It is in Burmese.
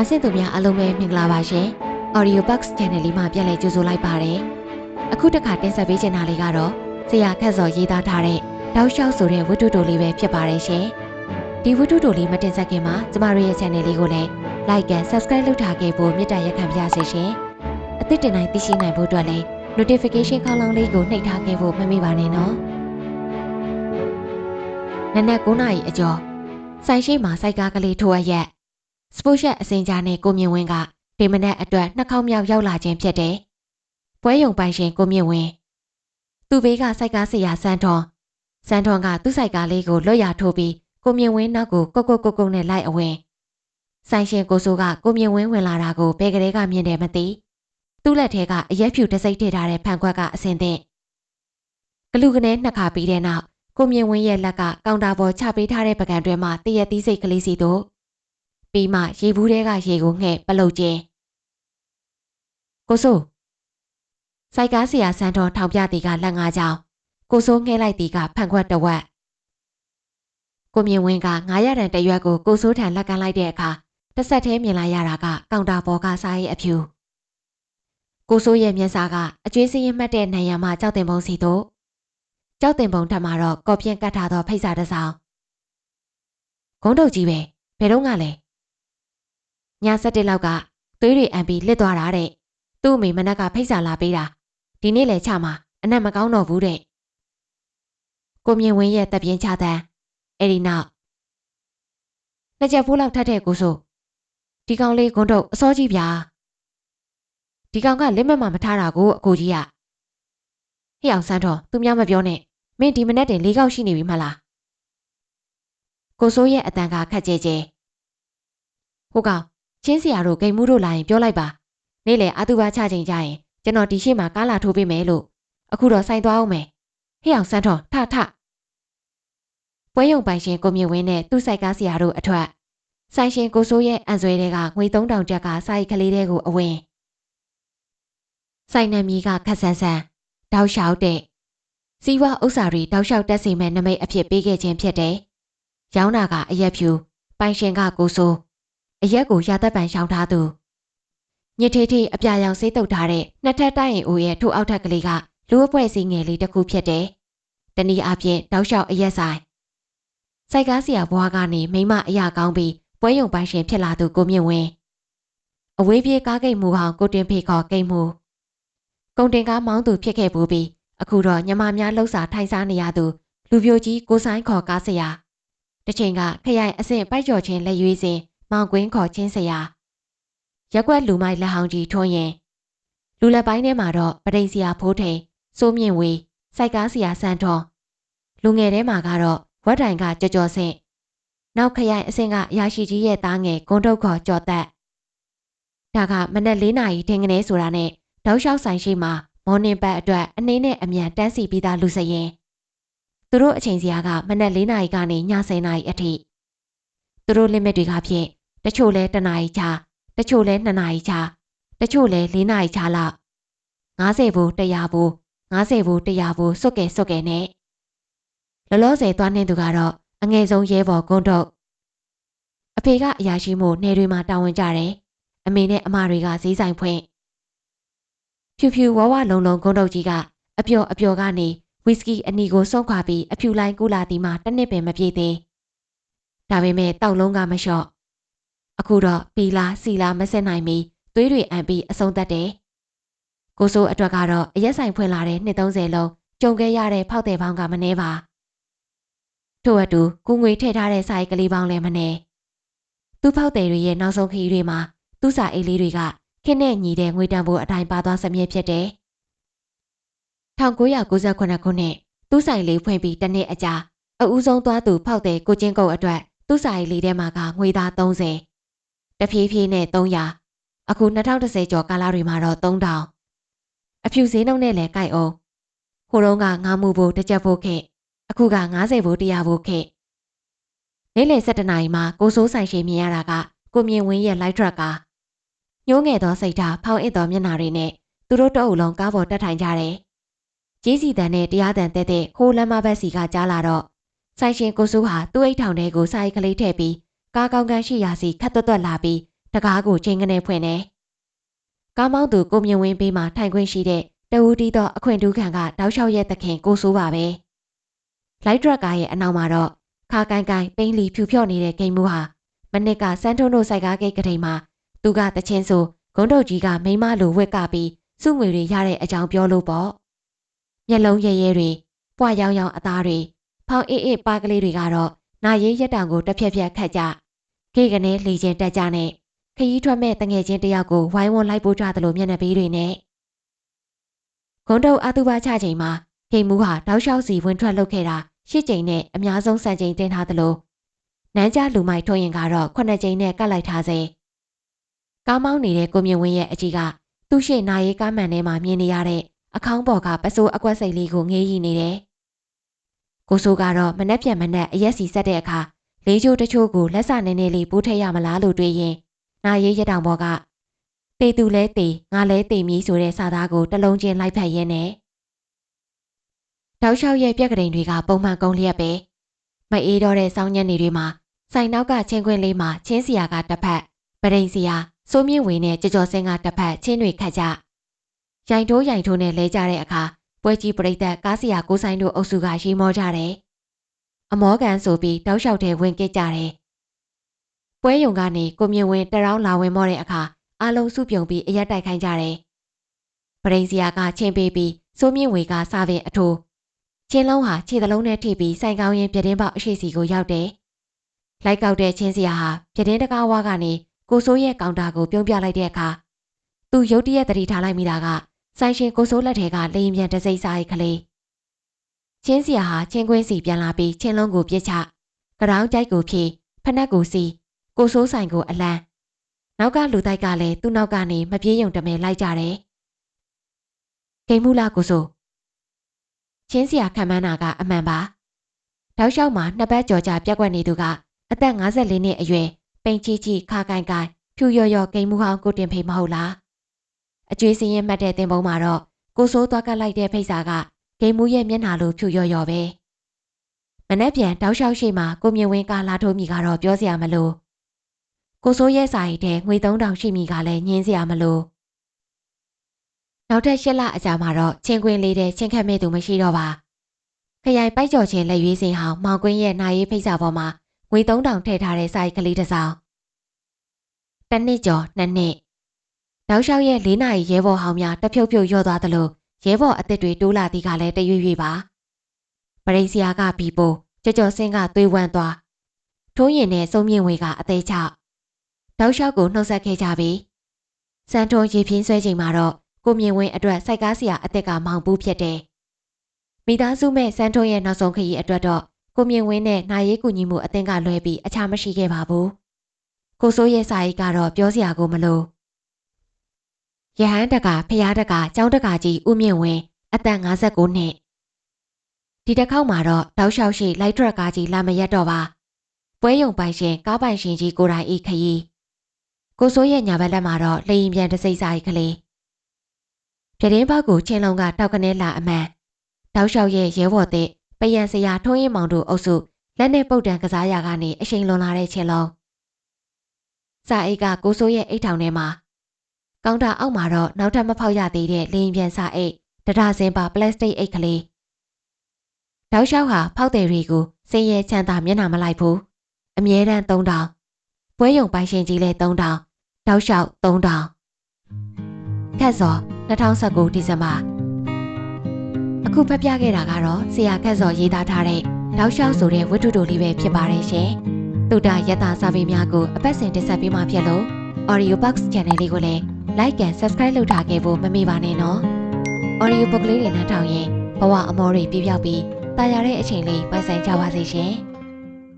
နားဆင်သူများအားလုံးပဲမင်္ဂလာပါရှင် Audio Box Channel လေးမှာပြန်လည်ကြိုဆိုလိုက်ပါတယ်အခုတစ်ခါတင်ဆက်ပေးချင်တာလေးကတော့ဆရာခက်စော်ရေးသားထားတဲ့တောက်လျှောက်ဆိုတဲ့ဝတ္ထုတိုလေးပဲဖြစ်ပါတယ်ရှင်ဒီဝတ္ထုတိုလေးမတင်ဆက်ခင်မှာကျမတို့ရဲ့ channel လေးကိုလည်း like and subscribe လုပ်ထားခဲ့ဖို့မေတ္တာရက်ခံပါစေရှင်အသစ်တင်တိုင်းသိရှိနိုင်ဖို့အတွက်လည်း notification ခေါင်းလောင်းလေးကိုနှိပ်ထားခဲ့ဖို့မမေ့ပါနဲ့နော်နနက်9:00နာရီအကျော်ဆိုင်ရှိမှာစိုက်ကားကလေးထိုးအရက် စပို့ရှက်အစင်ကြားနဲ့ကိုမြင့်ဝင်းကဒီမနက်အတွက်နှစ်ခေါက်မြောက်ရောက်လာခြင်းဖြစ်တယ်။ပွဲယုံပိုင်ရှင်ကိုမြင့်ဝင်းသူ့ဘေးကစိုက်ကားဆရာစန်းထွန်စန်းထွန်ကသူ့စိုက်ကားလေးကိုလွတ်ရထိုးပြီးကိုမြင့်ဝင်းနောက်ကိုကုတ်ကုတ်ကုတ်ကုတ်နဲ့လိုက်အဝင်ဆိုင်ရှင်ကိုစိုးကကိုမြင့်ဝင်းဝင်လာတာကိုဘယ်ကလေးကမြင်တယ်မသိသူ့လက်ထဲကအရက်ဖြူတစိမ့်ထည့်ထားတဲ့ဖန်ခွက်ကအစင်သင့်ကလူကနေနှစ်ခါပြီးတဲ့နောက်ကိုမြင့်ဝင်းရဲ့လက်ကကောင်တာပေါ်ချပေးထားတဲ့ပကံတွဲမှာတရက်သီးစိတ်ကလေးစီတို့ ပြီးမှရေဘူးထဲကရေကိုငှဲ့ပလုတ်ခြင်းကိုစိုးစိုက်ကားဆရာဆန်းတော်ထောင်ပြတီကလက်ငါးကြောင်ကိုစိုးငှဲ့လိုက်တီကဖန်ခွက်တစ်ဝက်ကိုမြင့်ဝင်းက900ရန်တရွက်ကိုကိုစိုးထံလက်ကမ်းလိုက်တဲ့အခါတစ်ဆက်သေးမြင်လိုက်ရတာကကောင်တာပေါ်ကစားရဲ့အဖြူကိုစိုးရဲ့မျက်စာကအကျွေးစင်းရင်မှတ်တဲ့နိုင်ရမှာကြောက်တင်ပုံစီတို့ကြောက်တင်ပုံထပ်မှာတော့ကော်ပြင်းကတ်ထားသောဖိတ်စာတစ်စောင်ဂုံးတုတ်ကြီးပဲဘယ်တော့မှလဲ ည7လောက်ကသွေးတွေအံပြီးလစ်သွားတာတဲ့သူ့အမေမနက်ကဖိတ်စာလာပေးတာဒီနေ့လေချမှာအနက်မကောင်းတော့ဘူးတဲ့ကိုမြင့်ဝင်းရဲ့တပ်ပြင်းချတဲ့အဲ့ဒီနောက်နှစ်ချက်ဖိုးလောက်ထပ်တဲ့ကိုဆိုဒီကောင်လေးဂုံးတုတ်အစောကြီးဗျာဒီကောင်ကလက်မမမထားတာကိုအကိုကြီးကဟေ့အောင်ဆန်းတော်သူများမပြောနဲ့မင်းဒီမနေ့တင်လေးကောက်ရှိနေပြီမလားကိုစိုးရဲ့အတန်ကခက်ကြဲကြဲဟုတ်ကောင် ချင်းစရာတို့ဂိမ်မှုတို့လာရင်ပြောလိုက်ပါနေ့လေအတူပါချချိန်ကြရင်ကျွန်တော်ဒီရှိမှကားလာထိုးပေးမယ်လို့အခုတော့ဆိုင်သွားအောင်မယ်ဟေ့အောင်ဆန်းတော်ထထပွဲရုံပိုင်ရှင်ကိုမြင့်ဝင်းနဲ့သူ့ဆိုင်ကားစရာတို့အထွက်ဆိုင်ရှင်ကိုစိုးရဲ့အန်ဆွဲတွေကငွေ3000ကျပ်ကစာရိတ်ကလေးတွေကိုအဝင်ဆိုင်နမီကခက်ဆန်းဆန်းတောက်လျှောက်တဲ့စီဝါဥစ္စာတွေတောက်လျှောက်တက်စီမဲ့နမိတ်အဖြစ်ပေးခဲ့ခြင်းဖြစ်တယ်။ရောင်းတာကအရက်ဖြူပိုင်ရှင်ကကိုစိုး အရက်ကိုရာသက်ပံရှောင်းထားသူညစ်ထေးထေးအပြာရောင်ဆေးတုပ်ထားတဲ့နှစ်ထပ်တိုက်ရင်အိုရဲ့ထိုးအောက်ထက်ကလေးကလူအပွဲစီငယ်လေးတစ်ခုဖြစ်တယ်။တနည်းအားဖြင့်တောက်လျှောက်အရက်ဆိုင်စိုက်ကားစရာဘွားကနေမိမအရာကောင်းပြီးပွဲယုံပိုင်ရှင်ဖြစ်လာသူကိုမြင့်ဝင်းအဝေးပြေးကားဂိတ်မူဟောင်ကိုတင်ဖေခေါ်ဂိတ်မူကုန်တင်ကားမောင်းသူဖြစ်ခဲ့ဘူးပြီးအခုတော့ညမများလှုပ်စာထိုင်စားနေရသူလူပြိုကြီးကိုဆိုင်ခေါ်ကားဆရာတစ်ချိန်ကခရိုင်အဆင့်ပိုက်ကျော်ချင်းလက်ရွေးစဉ် မောင်ကွင်းခေါ်ချင်းဆရာရက်ွက်လူမိုက်လက်ဟောင်းကြီးထွန်းရင်လူလက်ပိုင်းထဲမှာတော့ပရိန်ဆရာဖိုးထိန်စိုးမြင့်ဝေစိုက်ကားဆရာစန်းထွန်းလူငယ်ထဲမှာကတော့ဝတ်တိုင်ကကြော်ကြော်ဆင့်နောက်ခရိုင်အဆင့်ကအရာရှိကြီးရဲ့သားငယ်ဂွန်တုတ်ခေါ်ကြော်သက်ဒါကမနက်၄နာရီထင်ကနေဆိုတာနဲ့တောက်လျှောက်ဆိုင်ရှိမှာမော်နင်ဘတ်အတွက်အနှင်းနဲ့အမြန်တန်းစီပြီးသားလူစရင်သူတို့အချိန်စရာကမနက်၄နာရီကနေည10နာရီအထိသူတို့ limit တွေကဖြင့် တချို့လဲ1နာရီချတချို့လဲ2နာရီချတချို့လဲ4နာရီချလောက်90ဘူး100ဘူး90ဘူး100ဘူးစွတ်ကဲစွတ်ကဲနဲ့လောလောဆယ်သွားနေသူကတော့အငယ်ဆုံးရဲဘော်ဂွန်းတော့အဖေကအရာရှိမှုနေတွေမှာတာဝန်ကြတယ်အမေနဲ့အမတွေကဈေးဆိုင်ဖွင့်ဖြူဖြူဝဝလုံးလုံးဂုံတုတ်ကြီးကအပျော်အပျော်ကနေဝီစကီအနီကိုဆုံးခွာပြီးအဖြူလိုင်းကူလာတီမှတစ်နှစ်ပင်မပြည့်သေးဒါပေမဲ့တောက်လုံးကမလျှော့ အခုတော့ပီလာစီလာမဆက်နိုင်မီသွေးတွေအံပြီးအဆုံးသတ်တယ်ကိုစိုးအတွက်ကတော့အရက်ဆိုင်ဖွင့်လာတဲ့နှစ်30လုံးကြုံခဲ့ရတဲ့ဖောက်တဲ့ပေါင်းကမနှဲပါထို့အတူကုငွေထည့်ထားတဲ့ဆိုင်ကလေးပေါင်းလည်းမနှဲသူ့ဖောက်တဲ့တွေရဲ့နောက်ဆုံးခရီးတွေမှာသူ့စာအိတ်လေးတွေကခင်းနဲ့ညီတဲ့ငွေတန်ဖိုးအတိုင်းပါသွားစမြဲဖြစ်တယ်။1998ခုနှစ်သူ့ဆိုင်လေးဖွင့်ပြီးတစ်နှစ်အကြာအဦးဆုံးသွားသူဖောက်တဲ့ကိုချင်းကုတ်အတွက်သူ့ဆိုင်လေးထဲမှာကငွေသား30 တဖြည်းဖြည်းနဲ့300အခု2010ကျော်ကာလတွေမှာတော့3000အဖြူဈေးနှုန်းနဲ့လည်းကြိုက်အောင်ဟိုတုန်းကငါးမှုဖို့တစ်ချက်ဖို့ခဲ့အခုက90ဖို့100ဖို့ခဲ့နေ့လယ်7နာရီမှာကိုစိုးဆိုင်ရှိမြင်ရတာကကိုမြင့်ဝင်းရဲ့ light truck ကညှိုးငယ်သောစိတ်ဓာတ်ဖောင်းအစ်သောမျက်နှာတွေနဲ့သူတို့တအုပ်လုံးကားပေါ်တက်ထိုင်ကြတယ်။ကြီးစီတန်နဲ့တရားတန်တဲ့တဲ့ဟိုးလမ်းမဘက်စီကကြားလာတော့ဆိုင်ရှင်ကိုစိုးဟာသူ့အိတ်ထောင်ထဲကိုစာရိတ်ကလေးထည့်ပြီး ကားကောင်းကန်းရှိရာစီခတ်သွက်သွက်လာပြီးတကားကိုချိန်ကနေဖွင့်တယ်။ကားမောင်းသူကိုမြင့်ဝင်းဘေးမှာထိုင်ခွင့်ရှိတဲ့တဝူတီသောအခွင့်ထူးခံကတောက်လျှောက်ရဲ့သခင်ကိုဆိုးပါပဲ။လိုက်ဒရက်ကားရဲ့အနောက်မှာတော့ခါကိုင်ကိုင်ပိန်းလီဖြူဖြော့နေတဲ့ဂိမ်းမူဟာမနစ်ကစန်းထုံးတို့စိုက်ကားဂိတ်ကတိန်မှာသူကတချင်းဆိုဂုံးတုတ်ကြီးကမိမလိုဝက်ကပြီးစုငွေတွေရတဲ့အကြောင်းပြောလို့ပေါ့။မျက်လုံးရဲရဲတွေပွားရောင်ရောင်အသားတွေဖောင်အေးအေးပါကလေးတွေကတော့ နာရေးရက်တောင်ကိုတစ်ဖြက်ဖြက်ခတ်ကြ။ခေကနေလေကျင်တက်ကြနဲ့ခရီးထွက်မဲ့တငယ်ချင်းတယောက်ကိုဝိုင်းဝန်းလိုက်ပို့ကြသလိုမျက်နှာပေးတွေနဲ့ဂုံတုတ်အတူပါချချိန်မှာဂိမ်းမူဟာတောက်လျှောက်စီဝင်ထွက်လုပ်ခဲ့တာရှစ်ကြိမ်နဲ့အများဆုံးစံချိန်တင်ထားသလိုနန်းကြလူမိုက်ထွင်ရင်ကတော့ခုနှစ်ကြိမ်နဲ့ကတ်လိုက်ထားစေကားမောင်းနေတဲ့ကိုမြင့်ဝင်းရဲ့အကြီးကသူ့ရှိနာရေးကားမှန်ထဲမှာမြင်နေရတဲ့အခေါင်းပေါ်ကပစိုးအကွက်စိတ်လေးကိုငေးရီနေတယ် ကိုဆိုးကတော့မနှက်ပြက်မနှက်အရက်စီဆက်တဲ့အခါလေးချိုးတချို့ကိုလက်စနေနေလေးပိုးထည့်ရမလားလို့တွေးရင်နာရေးရတောင်ပေါ်ကတေသူလဲတေငါလဲတေမီဆိုတဲ့စာသားကိုတလုံးချင်းလိုက်ဖက်ရင်းနဲ့တောက်လျှောက်ရဲ့ပြက်ကလေးတွေကပုံမှန်ကုန်းလျက်ပဲမအေးတော့တဲ့စောင်းညက်နေတွေမှာဆိုင်နောက်ကချင်းခွင်းလေးမှာချင်းစီယာကတစ်ဖက်ပရိန်စီယာစိုးမြင့်ဝင်းနဲ့ကြော်ကြော်စင်းကတစ်ဖက်ချင်းတွေခတ်ကြရိုင်ထိုးရိုင်ထိုးနဲ့လဲကြတဲ့အခါ ပွဲကြီးပရိသတ်ကားစီယာကိုဆိုင်တို့အုပ်စုကရီမောကြတယ်အမောကန်ဆိုပြီးတောက်လျှောက်တဲ့ဝင်ကစ်ကြတယ်ပွဲယုံကနေကိုမြင့်ဝင်းတရောင်းလာဝင်မောတဲ့အခါအလုံးစုပြုံပြီးအရက်တိုက်ခိုင်းကြတယ်ပရိန်စီယာကချင်းပေးပြီးစိုးမြင့်ဝေကစာပင်အထိုးချင်းလုံးဟာခြေသလုံးနဲ့ထိပြီးဆိုင်ကောင်းရင်ပြတင်းပေါက်အရှိစီကိုရောက်တယ်။လိုက်ကောက်တဲ့ချင်းစရာဟာပြတင်းတကားဝါကနေကိုစိုးရဲ့ကောင်တာကိုပြုံးပြလိုက်တဲ့အခါသူရုတ်တရက်တတိထားလိုက်မိတာက ဆိုင်ရှင်ကိုစိုးလက်ထဲကလိန်ပြန်တစိမ့်စားရိတ်ကလေးချင်းစရာဟာချင်းကွင်းစီပြန်လာပြီးချင်းလုံးကိုပြစ်ချကရောင်းကြိုက်ကိုဖြေဖနက်ကိုစီကိုစိုးဆိုင်ကိုအလန်းနောက်ကလူတိုက်ကလည်းသူ့နောက်ကနေမပြေးယုံတမဲလိုက်ကြတယ်။ဂိမ်းမူလာကိုစိုးချင်းစရာခံမှန်းတာကအမှန်ပါတောက်လျှောက်မှာနှစ်ပတ်ကြော်ကြပြက်ကွက်နေသူကအသက်54နှစ်အရွယ်ပိန်ချီချီခါကိုင်ကိုင်ဖြူရော်ရော်ဂိမ်းမူဟောင်းကိုတင်ဖေမဟုတ်လား အကျွေးစင်းရင်မှတ်တဲ့တင်ပုံးမှာတော့ကိုစိုးသွားကလိုက်တဲ့ဖိတ်စာကဂိမ်းမူရဲ့မျက်နှာလိုဖြူရော်ရော်ပဲမနေ့ပြန်တောက်လျှောက်ရှိမှကိုမြင့်ဝင်းကလာထိုးမိကတော့ပြောစရာမလိုကိုစိုးရဲ့စာရိတ်ထဲငွေ3000ရှိမိကလည်းညင်းစရာမလိုနောက်ထပ်၈လအကြာမှာတော့ချင်းကွင်းလေးတဲ့ချင်းခတ်မဲ့သူမရှိတော့ပါခရိုင်ပိုက်ကြော်ချင်းလက်ရွေးစင်ဟောင်းမောင်ကွင်းရဲ့နိုင်ရေးဖိတ်စာပေါ်မှာငွေ3000ထည့်ထားတဲ့စာရိတ်ကလေးတစ်စောင်တစ်နှစ်ကျော်နှစ်နှစ် တောက်လျှောက်ရဲ့၄နာရီရဲဘော်ဟောင်းများတဖြုတ်ဖြုတ်ရော့သွားသလိုရဲဘော်အစ်စ်တွေတိုးလာသည်ကလည်းတရွေ့ရွေ့ပါပရိစီယာကပြီးပို့ကြော်ကြော်စင်းကသွေးဝမ်းသွားထိုးရင်နဲ့စုံမြင့်ဝေကအသေးချတောက်လျှောက်ကိုနှုတ်ဆက်ခဲ့ကြပြီစံထုံရေပြင်းဆွဲချိန်မှာတော့ကိုမြင့်ဝင်းအတွက်စိုက်ကားစရာအသက်ကမောင်ပူးဖြစ်တယ်မိသားစုမဲ့စန်းထုံးရဲ့နောက်ဆုံးခရီးအတွက်တော့ကိုမြင့်ဝင်းနဲ့နိုင်ရေးကူညီမှုအသင်းကလွဲပြီးအခြားမရှိခဲ့ပါဘူးကိုစိုးရဲ့စာရေးကတော့ပြောစရာကိုမလို ရဟန်းတကဖျားတကကျောင်းတကကြီးဦးမြင့်ဝင်းအသက်59နှစ်ဒီတစ်ခေါက်မှာတော့တောက်လျှောက်ရှိလိုက်ထရက်ကားကြီးလာမရက်တော့ပါပွဲယုံပိုင်ရှင်ကားပိုင်ရှင်ကြီးကိုတိုင်ဤခရီးကိုစိုးရဲ့ညာဘက်လက်မှာတော့လေရင်ပြန်တစိမ့်စာရေးကလေးပြတင်းပေါက်ကိုချင်းလုံးကတောက်ကနေလာအမှန်တောက်လျှောက်ရဲ့ရဲဘော်တဲ့ပယံစရာထုံးရင်မောင်တို့အုပ်စုလက်နဲ့ပုတ်တန်ကစားရကနေအရှိန်လွန်လာတဲ့ချင်းလုံးစာအိတ်ကကိုစိုးရဲ့အိတ်ထောင်ထဲမှာ ကောင်တာအောက်မှာတော့နောက်ထပ်မဖောက်ရသေးတဲ့လင်းပြန်စာအိတ်တဒါစင်ပါပလတ်စတစ်အိတ်ကလေးတောက်လျှောက်ဟာဖောက်တယ်တွေကိုစင်ရဲချမ်းသာမျက်နှာမလိုက်ဘူးအမြဲတမ်း3000ပွဲယုံပိုင်ရှင်ကြီးလဲ3000တောက်လျှောက်3000ခက်စော2019ဒီဇင်ဘာအခုဖတ်ပြခဲ့တာကတော့ဆရာခက်စောရေးသားထားတဲ့တောက်လျှောက်ဆိုတဲ့ဝတ္ထုတိုလေးပဲဖြစ်ပါတယ်ရှင်။တုဒ္ဒယတစာပေများကိုအပတ်စဉ်တင်ဆက်ပေးမှဖြစ်လို့ Audio Box Channel လေးကိုလည်း Like and Subscribe လုပ်ထားခဲ့ဖို့မမေ့ပါနဲ့နော်။ Audio Book လေးတွေနဲ့ထောင်ရင်ဘဝအမောတွေပြပြောက်ပြီးတာယာတဲ့အချိန်လေးပိုင်ဆိုင်ကြပါစေရှင်။